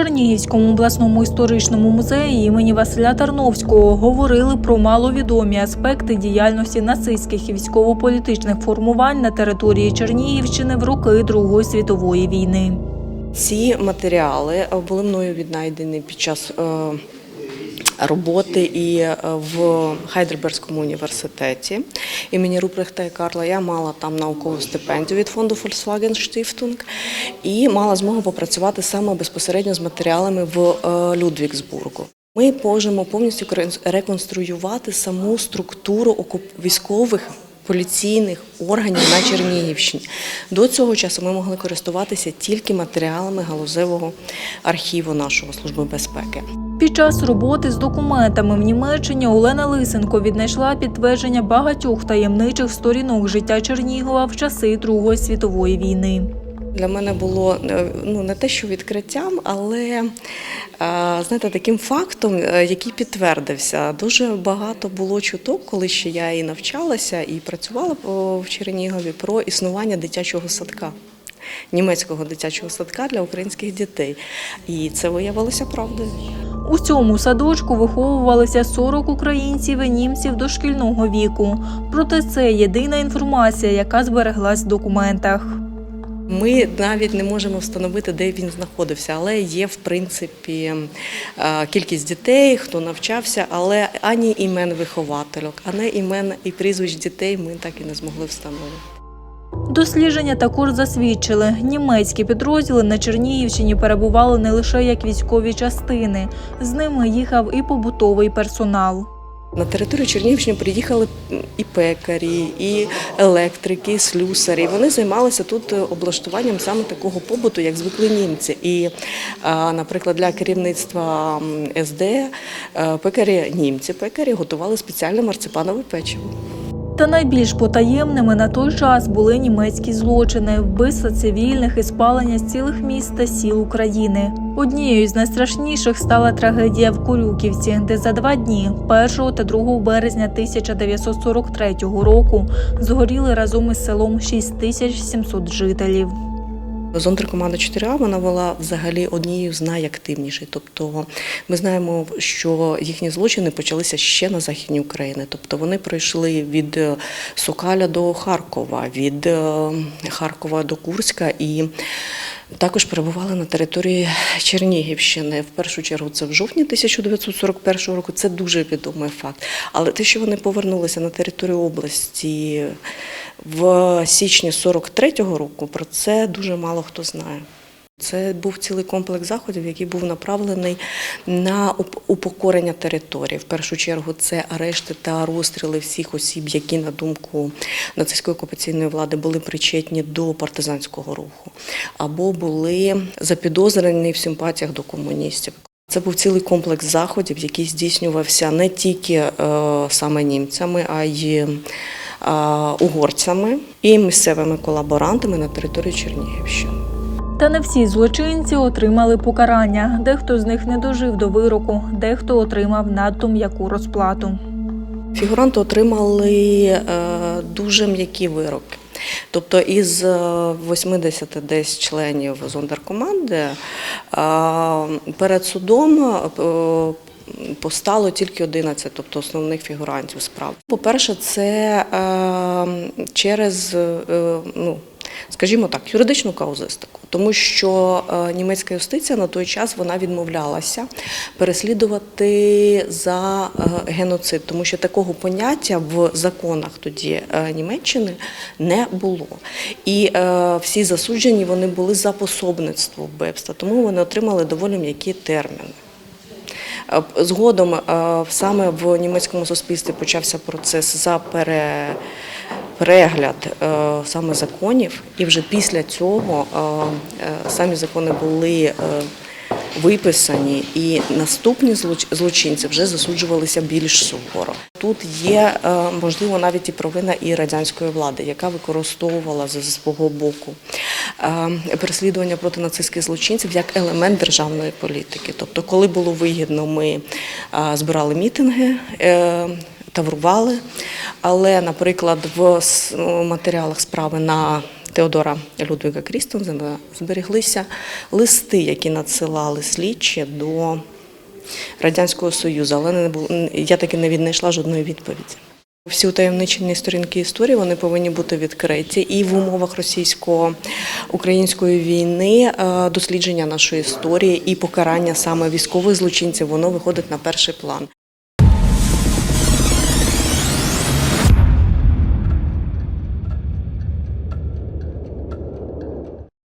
Чернігівському обласному історичному музеї імені Василя Тарновського говорили про маловідомі аспекти діяльності нацистських і військово-політичних формувань на території Чернігівщини в роки Другої світової війни. Ці матеріали були мною віднайдені під час е, роботи і е, в Хайдельбергському університеті імені Рупрехта і Карла. Я мала там наукову стипендію від фонду Volkswagen Stiftung і мала змогу попрацювати саме безпосередньо з матеріалами в е, Людвігсбургу. Ми можемо повністю реконструювати саму структуру військових поліційних органів на Чернігівщині. До цього часу ми могли користуватися тільки матеріалами галузевого архіву нашого служби безпеки. Під час роботи з документами в Німеччині Олена Лисенко віднайшла підтвердження багатьох таємничих сторінок життя Чернігова в часи Другої світової війни. Для мене було е, ну не те, що відкриттям, але е, знаєте, таким фактом, е, який підтвердився. Дуже багато було чуток, коли ще я і навчалася, і працювала в Чернігові про існування дитячого садка. Німецького дитячого садка для українських дітей, і це виявилося правдою. У цьому садочку виховувалися 40 українців і німців дошкільного віку. Проте це єдина інформація, яка збереглась в документах. Ми навіть не можемо встановити, де він знаходився, але є в принципі е, кількість дітей, хто навчався, але ані імен виховательок, ані імен і прізвищ дітей ми так і не змогли встановити. Дослідження також засвідчили, німецькі підрозділи на Чернігівщині перебували не лише як військові частини, з ними їхав і побутовий персонал. На територію Чернігівщини приїхали і пекарі, і електрики, і слюсарі. Вони займалися тут облаштуванням саме такого побуту, як звикли німці. І, наприклад, для керівництва СД е, пекарі, німці пекарі готували спеціальне марципанове печиво. Та найбільш потаємними на той час були німецькі злочини, вбивства цивільних і спалення з цілих міст та сіл України. Однією з найстрашніших стала трагедія в Курюківці, де за два дні, 1 та 2 березня 1943 року, згоріли разом із селом 6700 жителів. Зондеркоманда 4А вона була взагалі однією з найактивніших. Тобто ми знаємо, що їхні злочини почалися ще на західній Україні. Тобто вони пройшли від е, Сокаля до Харкова, від е, Харкова до Курська і. Також перебували на території Чернігівщини. В першу чергу це в жовтні 1941 року. Це дуже відомий факт. Але те, що вони повернулися на територію області в січні 43-го року, про це дуже мало хто знає. Це був цілий комплекс заходів, який був направлений на упокорення території. В першу чергу це арешти та розстріли всіх осіб, які, на думку нацистської окупаційної влади, були причетні до партизанського руху, або були запідозрені в симпатіях до комуністів. Це був цілий комплекс заходів, який здійснювався не тільки е, саме німцями, а й е, угорцями і місцевими колаборантами на території Чернігівщини. Та не всі злочинці отримали покарання. Дехто з них не дожив до вироку, дехто отримав надто м'яку розплату. Фігуранти отримали е, дуже м'які вироки. Тобто із е, 80 десь членів зондеркоманди е, перед судом е, постало тільки 11, тобто основних фігурантів справи. По-перше, це е, через е, ну, скажімо так, юридичну каузистику, тому що е, німецька юстиція на той час вона відмовлялася переслідувати за е, геноцид, тому що такого поняття в законах тоді е, Німеччини не було. І всі засуджені вони були за пособництво вбивства, тому вони отримали доволі м'які терміни. Згодом саме в німецькому суспільстві почався процес за пере, перегляд е, саме законів, і вже після цього е, е, самі закони були виписані, і наступні злоч- злочинці вже засуджувалися більш суворо. Тут є можливо навіть і провина і радянської влади, яка використовувала з свого боку переслідування проти нацистських злочинців як елемент державної політики. Тобто, коли було вигідно, ми збирали мітинги. Таврували, але, наприклад, в матеріалах справи на Теодора Людвіга Крістензена зберіглися листи, які надсилали слідчі до Радянського Союзу, але не бу- я таки не віднайшла жодної відповіді. Всі утаємничені сторінки історії вони повинні бути відкриті і в умовах російсько-української війни е, дослідження нашої історії і покарання саме військових злочинців воно виходить на перший план.